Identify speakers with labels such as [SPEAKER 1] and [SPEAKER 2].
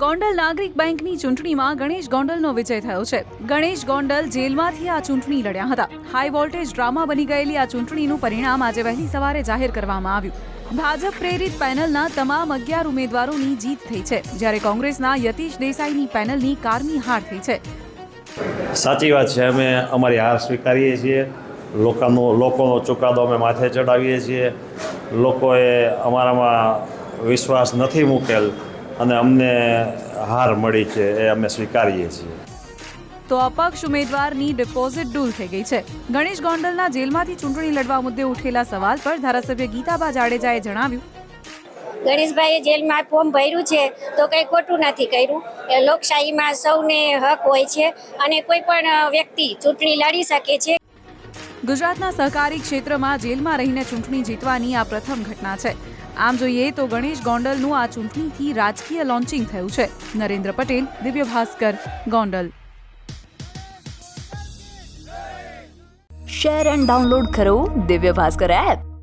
[SPEAKER 1] ગોંડલ નાગરિક બેંકની ચૂંટણીમાં ગણેશ ગોંડલનો વિજય થયો છે. ગણેશ ગોંડલ જેલમાંથી આ ચૂંટણી લડ્યા હતા. હાઈ વોલ્ટેજ ડ્રામા બની ગયેલી આ ચૂંટણીનું પરિણામ આજે વહેલી સવારે જાહેર કરવામાં આવ્યું. ભાજપ પ્રેરિત પેનલના તમામ અગિયાર ઉમેદવારોની જીત થઈ છે, જ્યારે કોંગ્રેસના યતીશ દેસાઈની પેનલની કારમી હાર થઈ છે.
[SPEAKER 2] સાચી વાત છે, અમે અમારી હાર સ્વીકારીએ છીએ. લોકોનો લોકોનો ચુકાદો અમે માથે ચડાવીએ છીએ. લોકોએ અમારામાં વિશ્વાસ નથી મૂકેલ. અને અમને હાર મળી છે એ અમે સ્વીકારીએ છીએ.
[SPEAKER 1] તો અપક્ષ ઉમેદવારની ડિપોઝિટ ડૂલ થઈ ગઈ છે. ગણેશ ગોંડલના જેલમાંથી ચૂંટણી લડવા મુદ્દે ઉઠેલા સવાલ પર ધારાસભ્ય ગીતાબા જાડેજાએ જણાવ્યું.
[SPEAKER 3] ગણેશભાઈએ જેલમાં ફોર્મ ભર્યું છે તો કંઈ ખોટું નથી કર્યું. એ લોકશાહીમાં સૌને હક હોય છે અને કોઈ પણ વ્યક્તિ ચૂંટણી લડી શકે છે.
[SPEAKER 1] ગુજરાતના સહકારી ક્ષેત્રમાં જેલમાં રહીને ચૂંટણી જીતવાની આ પ્રથમ ઘટના છે. આમ જોઈએ તો ગણેશ ગોંડલનું આ ચૂંટણીથી રાજકીય લોન્ચિંગ થયું છે. Narendra Patel, Divya Bhaskar, Gondal.
[SPEAKER 4] Share and download કરો દિવ્ય ભાસ્કર એપ.